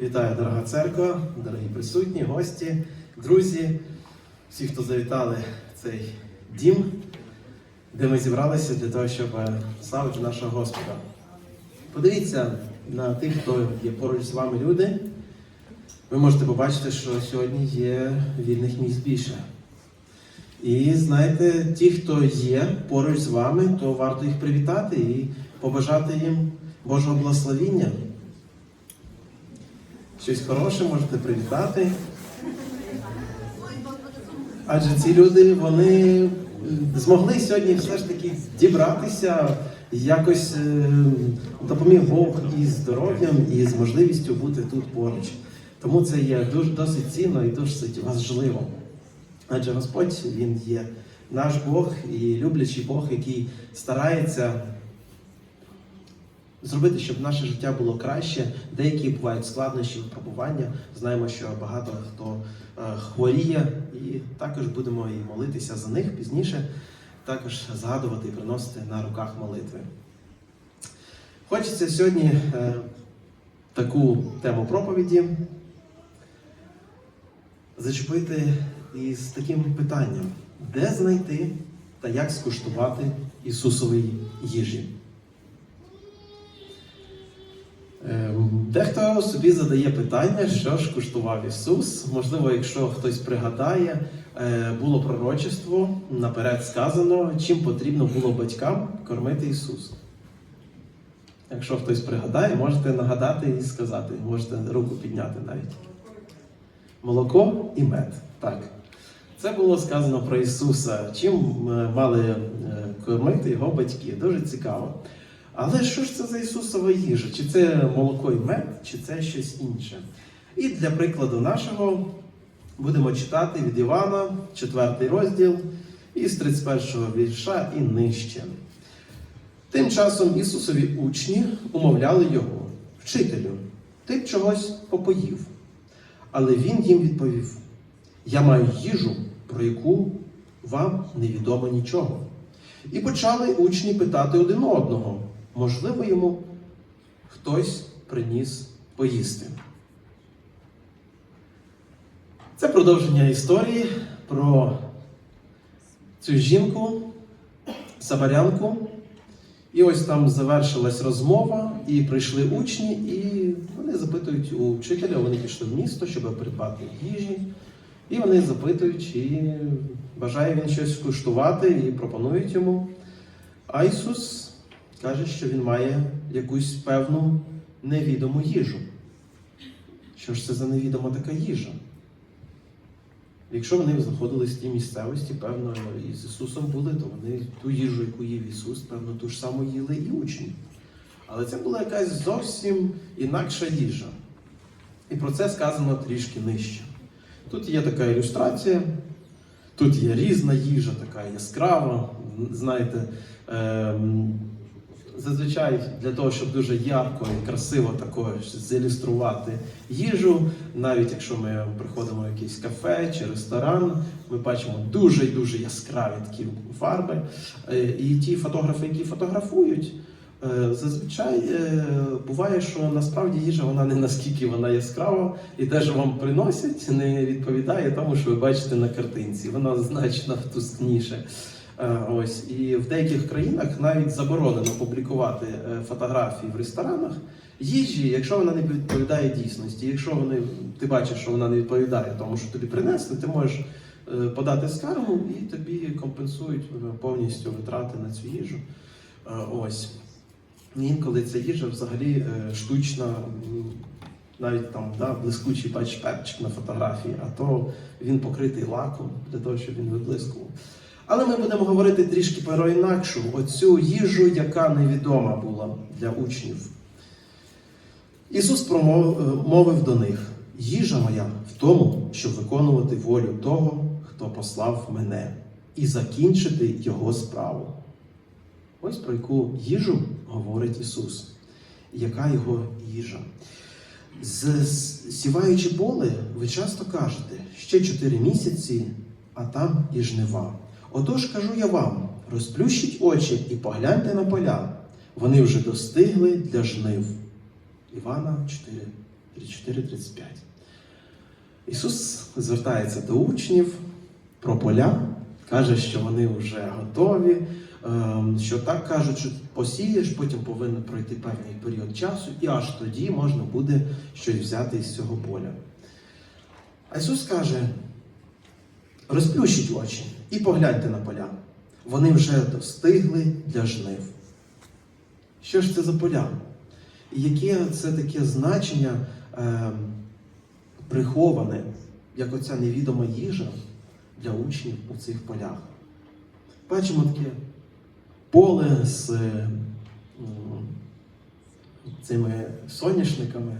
Вітаю, дорога церква, дорогі присутні, гості, друзі, всі, хто завітали в цей дім, де ми зібралися для того, щоб славити нашого Господа. Подивіться на тих, хто є поруч з вами люди. Ви можете побачити, що сьогодні є вільних місць більше. І знаєте, ті, хто є поруч з вами, то варто їх привітати і побажати їм Божого благословіння. Щось хороше можете привітати. Адже ці люди вони змогли сьогодні все ж таки дібратися, якось е, допоміг Бог і здоров'ям, і з можливістю бути тут поруч. Тому це є дуже досить цінно і досить важливо. Адже Господь Він є наш Бог і люблячий Бог, який старається зробити, щоб наше життя було краще. Деякі бувають складнощі, випробування. Знаємо, що багато хто е, хворіє, і також будемо і молитися за них пізніше, також згадувати і приносити на руках молитви. Хочеться сьогодні е, таку тему проповіді зачепити із таким питанням: де знайти та як скуштувати Ісусової їжі? Дехто собі задає питання, що ж куштував Ісус. Можливо, якщо хтось пригадає, е, було пророчество, наперед сказано, чим потрібно було батькам кормити Ісуса. Якщо хтось пригадає, можете нагадати і сказати, можете руку підняти навіть. Молоко і мед. Так. Це було сказано про Ісуса, чим е, мали е, кормити його батьки. Дуже цікаво. Але що ж це за Ісусова їжа? Чи це молоко і мед, чи це щось інше? І для прикладу нашого будемо читати від Івана, 4 розділ, із 31 вірша і нижче. Тим часом Ісусові учні умовляли його, вчителю, ти б чогось попоїв. Але він їм відповів: Я маю їжу, про яку вам невідомо нічого. І почали учні питати один одного, можливо, йому хтось приніс поїсти. Це продовження історії про цю жінку, самарянку. І ось там завершилась розмова, і прийшли учні, і вони запитують у вчителя, вони пішли в місто, щоб придбати їжі. І вони запитують, чи бажає він щось куштувати, і пропонують йому. А Ісус каже, що він має якусь певну невідому їжу. Що ж це за невідома така їжа? Якщо вони знаходились в тій місцевості, певно, і з Ісусом були, то вони ту їжу, яку їв Ісус, певно, ту ж саму їли і учні. Але це була якась зовсім інакша їжа. І про це сказано трішки нижче. Тут є така ілюстрація, тут є різна їжа, така яскрава. Знаєте, ем, зазвичай для того, щоб дуже ярко і красиво такою зілюструвати їжу, навіть якщо ми приходимо в якийсь кафе чи ресторан, ми бачимо дуже дуже яскраві такі фарби. Е, І ті фотографи, які фотографують, е, зазвичай е, буває, що насправді їжа вона не наскільки вона яскрава, і те, що вам приносять, не відповідає тому, що ви бачите на картинці. Вона значно тускніше. Е, Ось і в деяких країнах навіть заборонено публікувати е, фотографії в ресторанах їжі, якщо вона не відповідає дійсності. Якщо вони ти бачиш, що вона не відповідає тому, що тобі принесли, ти можеш е, подати скаргу і тобі компенсують повністю витрати на цю їжу. Ось інколи ця їжа взагалі штучна. Навіть там да, блискучий бачиш перчик на фотографії, а то він покритий лаком для того, щоб він виблискував. Але ми будемо говорити трішки про інакшу, оцю їжу, яка невідома була для учнів. Ісус промовив до них: їжа моя в тому, щоб виконувати волю того, хто послав мене, і закінчити Його справу. Ось про яку їжу говорить Ісус. Яка його їжа? Сіваючи поле, ви часто кажете, ще чотири місяці, а там і жнива. Отож кажу я вам: розплющіть очі і погляньте на поля. Вони вже достигли для жнив. Івана 34-35. Ісус звертається до учнів про поля, каже, що вони вже готові, ем, що так кажуть, що посієш, потім повинен пройти певний період часу, і аж тоді можна буде щось взяти із цього поля. А Ісус каже: розплющіть очі і погляньте на поля. Вони вже достигли для жнив. Що ж це за поля? І яке це таке значення е, приховане, як оця невідома їжа для учнів у цих полях? Бачимо таке поле з е, цими соняшниками,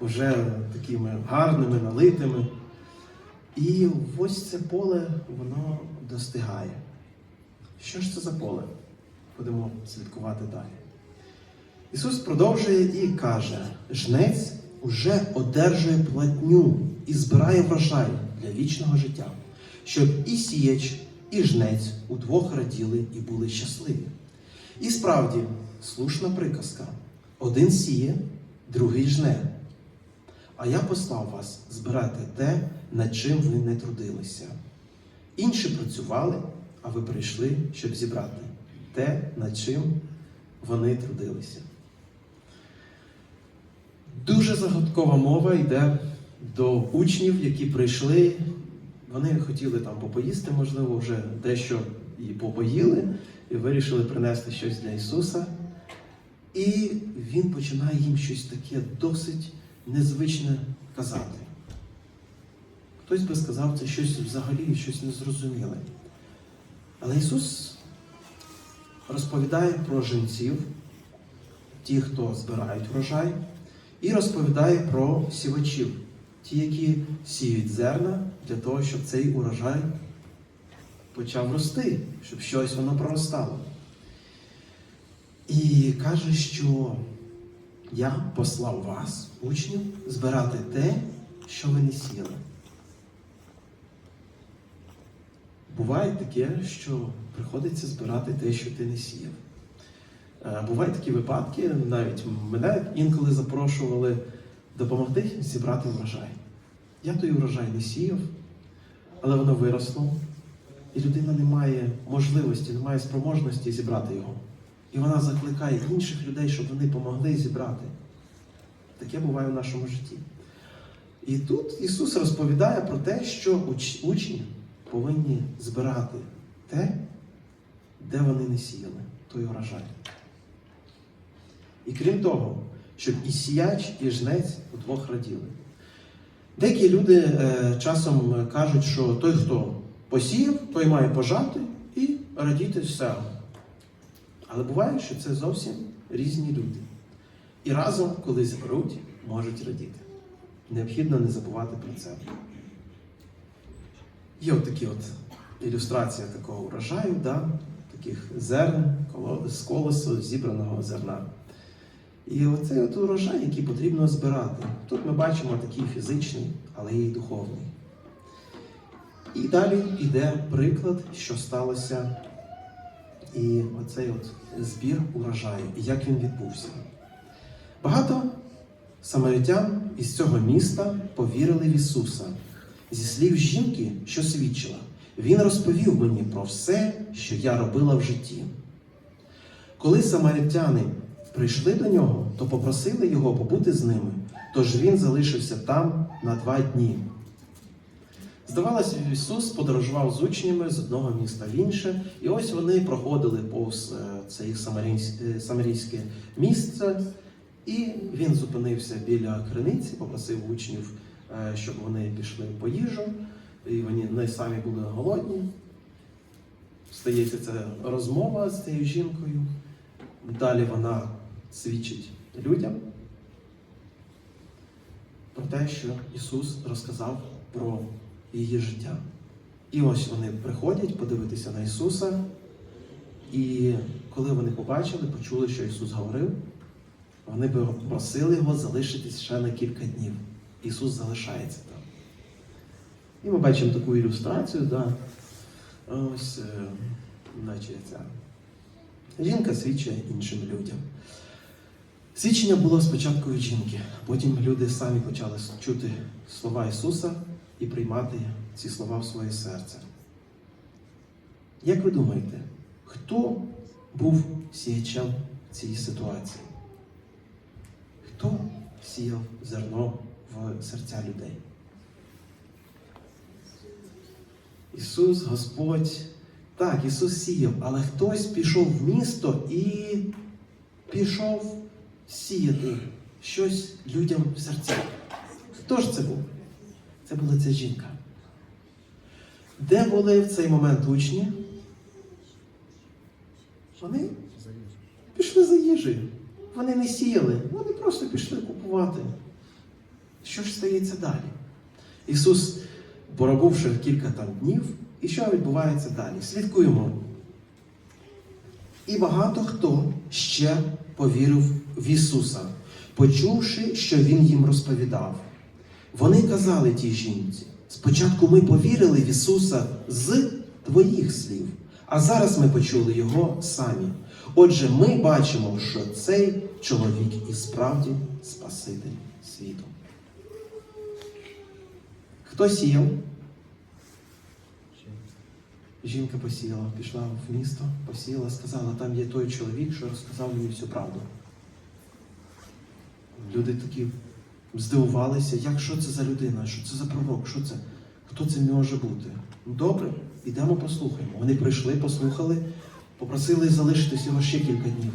вже такими гарними, налитими. І ось це поле, воно достигає. Що ж це за поле? Будемо слідкувати далі. Ісус продовжує і каже: жнець уже одержує платню і збирає врожай для вічного життя, щоб і сіяч, і жнець удвох раділи і були щасливі. І справді, слушна приказка: один сіє, другий жне. А я послав вас збирати те, над чим ви не трудилися. Інші працювали, а ви прийшли, щоб зібрати те, над чим вони трудилися. Дуже загадкова мова йде до учнів, які прийшли. Вони хотіли там попоїсти, можливо, вже дещо і попоїли, і вирішили принести щось для Ісуса. І Він починає їм щось таке досить незвичне казати. Хтось би сказав, це щось взагалі щось незрозуміле. Але Ісус розповідає про жінців, ті, хто збирають врожай, і розповідає про сівачів, ті, які сіють зерна для того, щоб цей урожай почав рости, щоб щось воно проростало. І каже, що я послав вас, учнів, збирати те, що ви не сіяли. Буває таке, що приходиться збирати те, що ти не сіяв. Е, Бувають такі випадки, навіть мене інколи запрошували допомогти зібрати врожай. Я той урожай не сіяв, але воно виросло, і людина не має можливості, не має спроможності зібрати його. І вона закликає інших людей, щоб вони допомогли зібрати. Таке буває в нашому житті. І тут Ісус розповідає про те, що учні повинні збирати те, де вони не сіяли, той урожай. І крім того, щоб і сіяч, і жнець удвох раділи. Деякі люди е, часом кажуть, що той, хто посіяв, той має пожати і радіти все. Але буває, що це зовсім різні люди. І разом, коли зберуть, можуть радіти. Необхідно не забувати про це. Є от такі от ілюстрація такого урожаю, да? таких зерн з колосу зібраного зерна. І оцей от урожай, який потрібно збирати. Тут ми бачимо такий фізичний, але і духовний. І далі йде приклад, що сталося, і оцей от збір урожаю, і як він відбувся. Багато самаритян із цього міста повірили в Ісуса. Зі слів жінки, що свідчила, Він розповів мені про все, що я робила в житті. Коли самаритяни прийшли до нього, то попросили його побути з ними, тож він залишився там на два дні. Здавалося, Ісус подорожував з учнями з одного міста в інше, і ось вони проходили повз е, це їх е, самарійське місце, і він зупинився біля криниці, попросив учнів, щоб вони пішли по їжу, і вони не самі були голодні. Стається ця розмова з цією жінкою. Далі вона свідчить людям про те, що Ісус розказав про її життя. І ось вони приходять подивитися на Ісуса, і коли вони побачили, почули, що Ісус говорив, вони просили його залишитись ще на кілька днів. Ісус залишається там. І ми бачимо таку ілюстрацію, да. ось, е, наче ця жінка свідчить іншим людям. Свідчення було спочатку від жінки, потім люди самі почали чути слова Ісуса і приймати ці слова в своє серце. Як ви думаєте, хто був сіячем цій ситуації? Хто сіяв зерно серця людей? Ісус, Господь, так, Ісус сіяв, але хтось пішов в місто і пішов сіяти щось людям в серця. Хто ж це був? Це була ця жінка. Де були в цей момент учні? Вони пішли за їжею. Вони не сіяли, вони просто пішли купувати. Що ж стається далі? Ісус, поробивши кілька там днів, і що відбувається далі? Слідкуємо. І багато хто ще повірив в Ісуса, почувши, що Він їм розповідав. Вони казали тій жінці: спочатку ми повірили в Ісуса з твоїх слів, а зараз ми почули Його самі. Отже, ми бачимо, що цей чоловік і справді Спаситель світу. Хто сіяв? Жінка посіяла, пішла в місто, посіяла, сказала, там є той чоловік, що розказав мені всю правду. Люди такі здивувалися, як що це за людина, що це за пророк, що це, хто це може бути. Добре, йдемо послухаємо. Вони прийшли, послухали, попросили залишитись його ще кілька днів.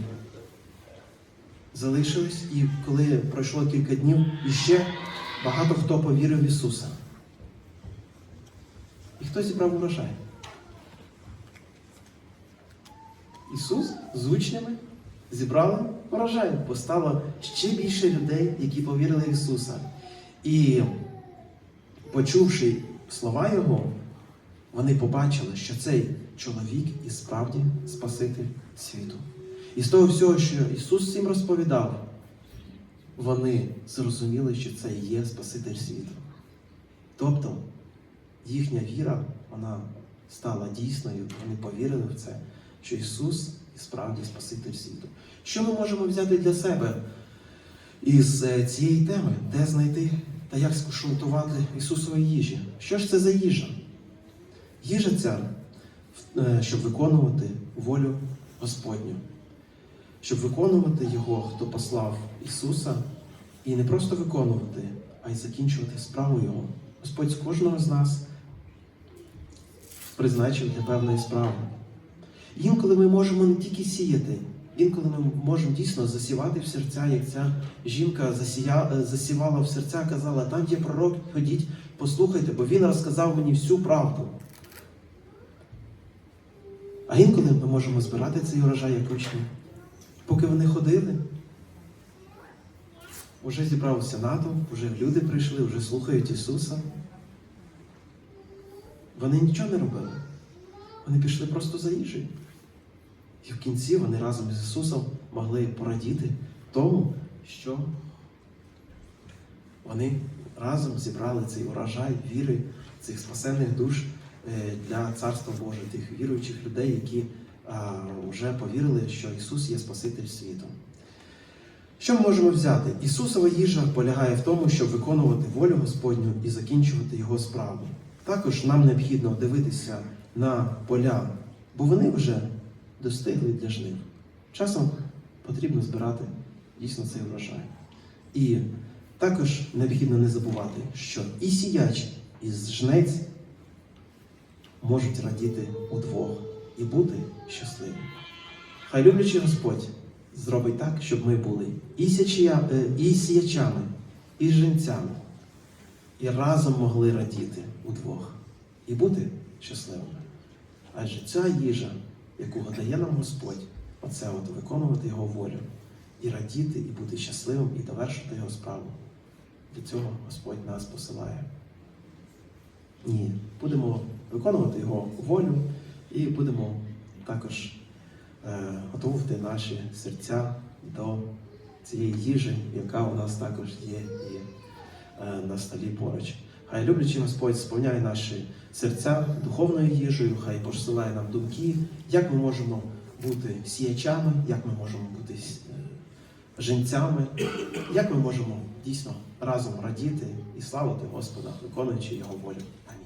Залишились, і коли пройшло кілька днів, іще багато хто повірив в Ісуса. Хто зібрав урожай? Ісус з учнями зібрали урожай, бо стало ще більше людей, які повірили Ісуса. І, почувши слова Його, вони побачили, що цей чоловік і справді Спаситель світу. І з того всього, що Ісус їм розповідав, вони зрозуміли, що це є Спаситель світу. Тобто їхня віра, вона стала дійсною, вони повірили в це, що Ісус і справді Спаситель світу. Що ми можемо взяти для себе із е, цієї теми, де знайти та як скуштувати Ісусової їжі? Що ж це за їжа? Їжа ця, е, щоб виконувати волю Господню, щоб виконувати Його, хто послав Ісуса, і не просто виконувати, а й закінчувати справу Його. Господь з кожного з нас призначив для певної справи. Інколи ми можемо не тільки сіяти, інколи ми можемо дійсно засівати в серця, як ця жінка засія, е, засівала в серця, казала, там є пророк, ходіть, послухайте, бо він розказав мені всю правду. А інколи ми можемо збирати цей урожай як учні. Поки вони ходили, вже зібрався натовп, вже люди прийшли, вже слухають Ісуса. Вони нічого не робили. Вони пішли просто за їжею. І в кінці вони разом з Ісусом могли порадіти тому, що вони разом зібрали цей урожай віри, цих спасенних душ е, для Царства Божого, тих віруючих людей, які вже повірили, що Ісус є Спаситель світу. Що ми можемо взяти? Ісусова їжа полягає в тому, щоб виконувати волю Господню і закінчувати Його справу. Також нам необхідно дивитися на поля, бо вони вже достигли для жнив. Часом потрібно збирати дійсно цей врожай. І також необхідно не забувати, що і сіяч, і жнець можуть радіти удвох і бути щасливими. Хай люблячий Господь зробить так, щоб ми були і, е, сіячами, і жінцями, і разом могли радіти удвох і бути щасливими. Адже ця їжа, яку дає нам Господь, оце от виконувати Його волю, і радіти, і бути щасливим, і довершити Його справу. Для цього Господь нас посилає. Ні, будемо виконувати Його волю і будемо також е, готувати наші серця до цієї їжі, яка у нас також є е, на столі поруч. Хай люблячий Господь сповняє наші серця духовною їжею, хай посилає нам думки, як ми можемо бути сіячами, як ми можемо бути е, жінцями. Як ми можемо дійсно разом радіти і славити Господа, виконуючи Його волю? Амінь.